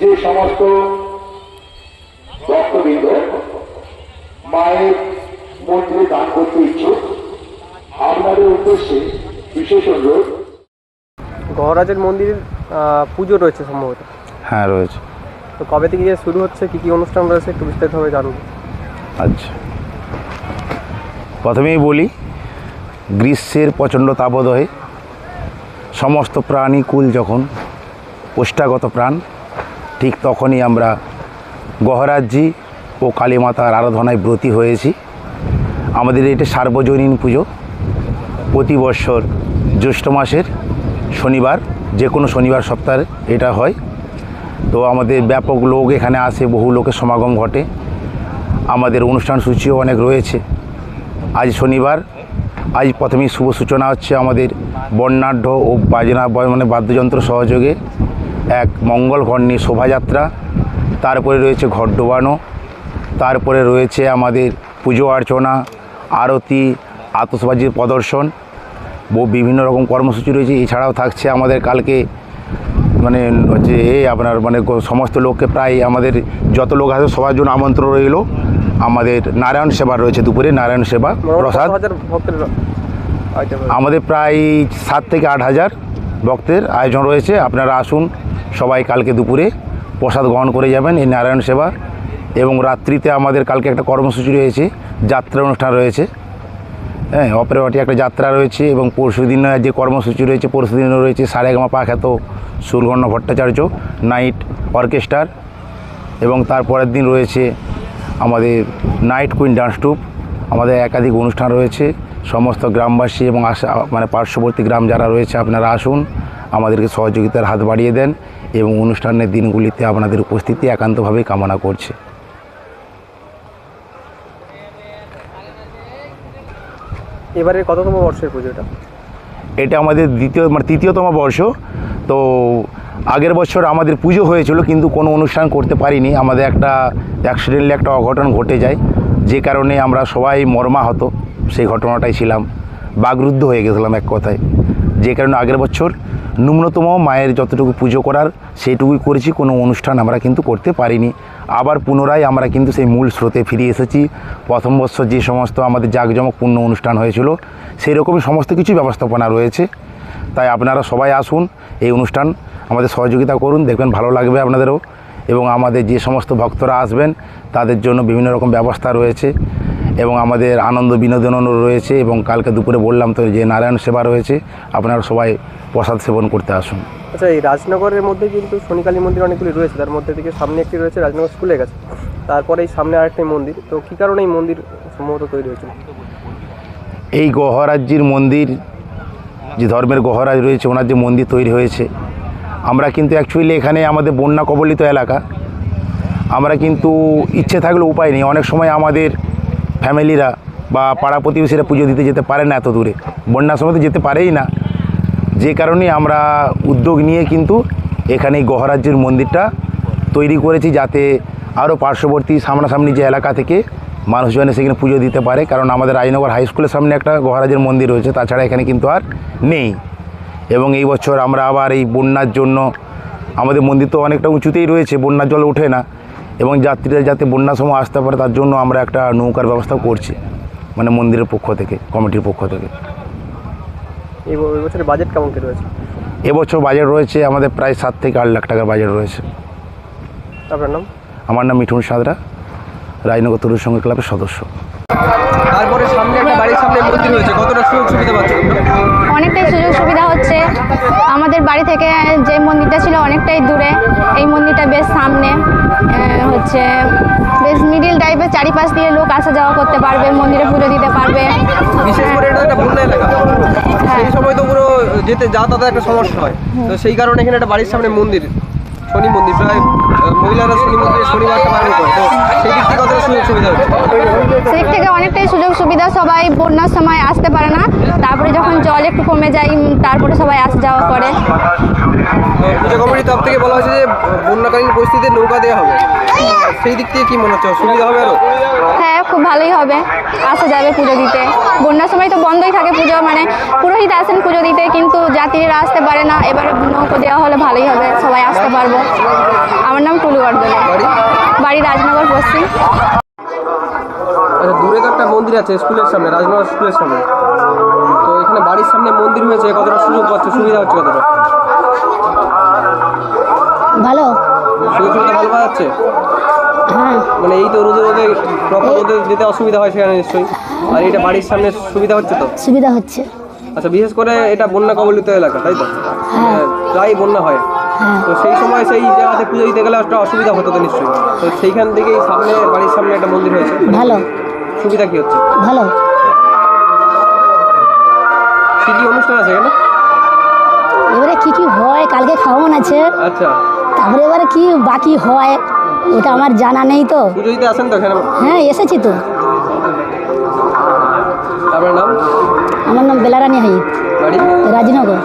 যে সমস্ত ভক্তবৃন্দ মায়ের মন্দিরে দান করতে ইচ্ছুক আপনাদের উদ্দেশ্যে বিশেষ অনুরোধ। গহরাজের মন্দিরের পুজো রয়েছে সম্ভবত? হ্যাঁ রয়েছে। তো কবে থেকে যে শুরু হচ্ছে কী কী অনুষ্ঠান রয়েছে একটু বিস্তারিতভাবে জানব আচ্ছা। প্রথমেই বলি গ্রীষ্মের প্রচণ্ড তাপদহে সমস্ত প্রাণী কুল যখন পোষ্টাগত প্রাণ ঠিক তখনই আমরা গহরাজ্যি ও কালীমাতার আরাধনায় ব্রতী হয়েছি। আমাদের এটা সার্বজনীন পুজো। প্রতি বৎসর জ্যৈষ্ঠ মাসের শনিবার যে কোনো শনিবার সপ্তাহে এটা হয়। তো আমাদের ব্যাপক লোক এখানে আসে, বহু লোকের সমাগম ঘটে। আমাদের অনুষ্ঠান সূচিও অনেক রয়েছে। আজ শনিবার, আজ প্রথমেই শুভ সূচনা হচ্ছে আমাদের বর্ণাঢ্য ও বাজনা মানে বাদ্যযন্ত্র সহযোগে। এক মঙ্গল ঘণ্যে শোভাযাত্রা। তারপরে রয়েছে ঘট ডোবানো। তারপরে রয়েছে আমাদের পুজো অর্চনা আরতি আতসবাজির প্রদর্শন বিভিন্ন রকম কর্মসূচি রয়েছে। এছাড়াও থাকছে আমাদের কালকে মানে হচ্ছে এ আপনার মানে সমস্ত লোককে প্রায় আমাদের যত লোক আছে সবার জন্য আমন্ত্রণ রইল। আমাদের নারায়ণ সেবা রয়েছে দুপুরে নারায়ণ সেবা প্রসাদ। আমাদের প্রায় সাত থেকে আট হাজার ভক্তের আয়োজন রয়েছে। আপনারা আসুন সবাই কালকে দুপুরে প্রসাদ গ্রহণ করে যাবেন এই নারায়ণ সেবা এবং রাত্রিতে আমাদের কালকে একটা কর্মসূচি রয়েছে, যাত্রা অনুষ্ঠান রয়েছে। হ্যাঁ অপেরাটি একটা যাত্রা রয়েছে এবং পরশু দিন যে কর্মসূচি রয়েছে, পরশু দিনও রয়েছে সারেগামা পাখ্যাত সুরগণ্য ভট্টাচার্য নাইট অর্কেস্ট্রার এবং তারপরের দিন রয়েছে আমাদের নাইট কুইন ডান্স ট্রুপ। আমাদের একাধিক অনুষ্ঠান রয়েছে, সমস্ত গ্রামবাসী এবং আশা মানে পার্শ্ববর্তী গ্রাম যারা রয়েছে আপনারা আসুন, আমাদেরকে সহযোগিতার হাত বাড়িয়ে দেন। এবং অনুষ্ঠানের দিনগুলিতে আপনাদের উপস্থিতি একান্তভাবেই কামনা করছে। এবারের কততম বর্ষের পুজোটা? এটা এটা আমাদের দ্বিতীয় মানে তৃতীয়তম বর্ষ। তো আগের বছর আমাদের পুজো হয়েছিল কিন্তু কোনো অনুষ্ঠান করতে পারিনি। আমাদের একটা অ্যাক্সিডেন্টলি একটা অঘটন ঘটে যায় যে কারণে আমরা সবাই মর্মাহত। সেই ঘটনাটাই ছিলাম বাগরুদ্ধ হয়ে গেছিলাম এক কথায়। যে কারণে আগের বছর ন্যূনতম মায়ের যতটুকু পুজো করার সেইটুকুই করেছি, কোনো অনুষ্ঠান আমরা কিন্তু করতে পারিনি। আবার পুনরায় আমরা কিন্তু সেই মূল স্রোতে ফিরে এসেছি। প্রথম বছর যে সমস্ত আমাদের জাঁকজমকপূর্ণ অনুষ্ঠান হয়েছিল সেই রকমই সমস্ত কিছু ব্যবস্থাপনা রয়েছে। তাই আপনারা সবাই আসুন, এই অনুষ্ঠান আমাদের সহযোগিতা করুন, দেখবেন ভালো লাগবে আপনাদেরও। এবং আমাদের যে সমস্ত ভক্তরা আসবেন, তাদের জন্য বিভিন্ন রকম ব্যবস্থা রয়েছে। এবং আমাদের আনন্দ বিনোদনও রয়েছে। এবং কালকে দুপুরে বললাম তো যে নারায়ণ সেবা রয়েছে, আপনারা সবাই প্রসাদ সেবন করতে আসুন। আচ্ছা এই রাজনগরের মধ্যে কিন্তু শনিকালী মন্দির অনেকগুলি রয়েছে। তার মধ্যে থেকে সামনে একটি রয়েছে রাজনগর স্কুলের কাছে তারপরে এই সামনে আরেকটি মন্দির। তো কী কারণে এই মন্দির সম্ভবত তৈরি হয়েছিল? এই গহরাজ্যির মন্দির যে ধর্মের গহরাজ রয়েছে ওনার যে মন্দির তৈরি হয়েছে আমরা কিন্তু অ্যাকচুয়ালি এখানে আমাদের বন্যা কবলিত এলাকা। আমরা কিন্তু ইচ্ছে থাকলে উপায় নেই। অনেক সময় আমাদের ফ্যামিলিরা বা পাড়া প্রতিবেশীরা পুজো দিতে যেতে পারে না এত দূরে। বন্যার সময় তো যেতে পারেই না। যে কারণে আমরা উদ্যোগ নিয়ে কিন্তু এখানে গহরাজ্যের মন্দিরটা তৈরি করেছি যাতে আরও পার্শ্ববর্তী সামনাসামনি যে এলাকা থেকে মানুষজন সেখানে পুজো দিতে পারে। কারণ আমাদের রাজনগর হাই স্কুলের সামনে একটা গহরাজের মন্দির রয়েছে, তাছাড়া এখানে কিন্তু আর নেই। এবং এই বছর আমরা আবার এই বন্যার জন্য আমাদের মন্দির তো অনেকটা উঁচুতেই রয়েছে, বন্যার জল ওঠে না। এবং যাত্রীরা যাতে বন্যার সময় আসতে পারে তার জন্য আমরা একটা নৌকার ব্যবস্থা করছি মানে মন্দিরের পক্ষ থেকে, কমিটির পক্ষ থেকে। এই বছরের বাজেট কেমন কি রয়েছে? এবছর বাজেট রয়েছে আমাদের প্রায় সাত থেকে আট লাখ টাকার বাজেট রয়েছে। আপনার নাম? আমার নাম মিঠুন সাদরা রাজনগর তরুণ সঙ্গে ক্লাবের সদস্য। তারপরে সামনে একটা বাড়ির সামনে মন্দির রয়েছে কতটা সুযোগ সুবিধা পাচ্ছে আমাদের বাড়ি থেকে যে মন্দিরটা ছিল অনেকটাই দূরে এই মন্দিরটা বেশ সামনে হচ্ছে বেশ মিডিল টাইপের চারিপাশ দিয়ে লোক আসা যাওয়া করতে পারবে মন্দিরে পুজো দিতে পারবে। বিশেষ করে এটা একটা বন্যা এলাকা। সেই সময় তো পুরো যেতে যাতায়াতের একটা সমস্যা হয়। তো সেই কারণে এখানে একটা বাড়ির সামনে মন্দির শনি মন্দির প্রায় মহিলারা শনি মন্দিরে শনিবারটা পালন করে। তো সেই দিক থেকে কতটা সুযোগ সুবিধা হচ্ছে? সেদিক থেকে অনেকটাই সুযোগ সুবিধা সবাই বন্যার সময় আসতে পারে না। তারপরে যখন জল একটু কমে যায় তারপরে সবাই আসা যাওয়া করে। পূজা কমিটির তরফ থেকে বলা হয়েছে যে বন্যাকালীন পরিস্থিতিতে নৌকা দেওয়া হবে। সেই দিক থেকে কি মনে হচ্ছে? সুবিধা হবে আরও? হ্যাঁ আসা যাবে পুজো দিতে। বন্যার সময় তো বন্ধই থাকে পুজো মানে পুরোহিত আসেন পুজো দিতে কিন্তু যাত্রীরা আসতে পারে না। এবারে নৌকো দেওয়া হলে ভালোই হবে সবাই আসতে পারব। আমার নাম এসেছি আচ্ছা দূরে তো একটা মন্দির আছে স্কুলের সামনে রাজনগর স্কুলের সামনে। তো এখানে বাড়ির সামনে মন্দির হয়েছে কতটা সুযোগ পাচ্ছে সুবিধা হচ্ছে কতটা? ভালো। সুযোগ সুবিধা ভালো পাওয়া যাচ্ছে? মানে এই তো রোদে রোদে প্রপার রোদে যেতে অসুবিধা হয় সেখানে নিশ্চয়ই। আর এটা বাড়ির সামনে সুবিধা হচ্ছে তো? সুবিধা হচ্ছে। আচ্ছা বিশেষ করে এটা বন্যা কবলিত এলাকা তাই তো? হ্যাঁ। মানে প্রায় বন্যা হয়। হ্যাঁ। তো সেই সময় সেই জায়গাতে পুজো দিতে গেলে একটা অসুবিধা হতো তো নিশ্চয়ই। তো সেইখান থেকেই সামনে বাড়ির সামনে একটা মন্দির হয়েছে। ভালো। সুবিধা কি হচ্ছে? ভালো। কি কি অনুষ্ঠান আছে এখানে? এবারে কি কি হয় কালকে খাওয়ান আছে। আচ্ছা। তারপরে এবারে কি বাকি হয়? ওটা আমার জানা নেই তো। পুজো দিতে আসেন তো এখানে? হ্যাঁ এসেছি তো। আপনার নাম? আমার নাম বেলারানী হাইত। বাড়ি? রাজনগর।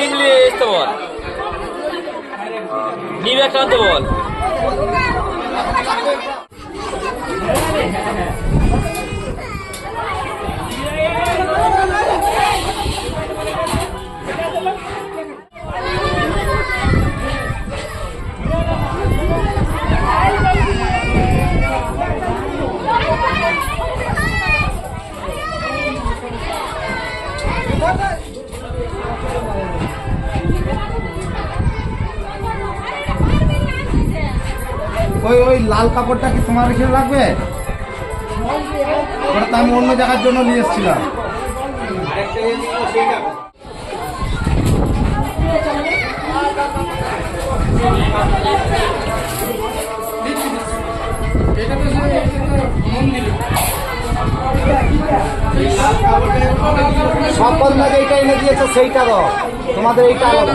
ইংলিশ হলে একটা ডিম নিয়ে আসতে ওই ওই লাল কাপড়টা কি তোমার এখানে লাগবে? ওটা তো আমি অন্য জায়গার জন্য নিয়ে এসেছিলাম। সব বন্ধুকে এইটা এনে দিয়েছে সেইটা দাও তোমাদের এইটা আলাদা।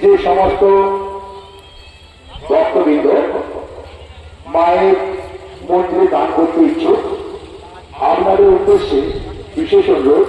যে সমস্ত ভক্তবৃন্দ মায়ের মন্দিরে দান করতে ইচ্ছুক আপনাদের উদ্দেশ্যে বিশেষ অনুরোধ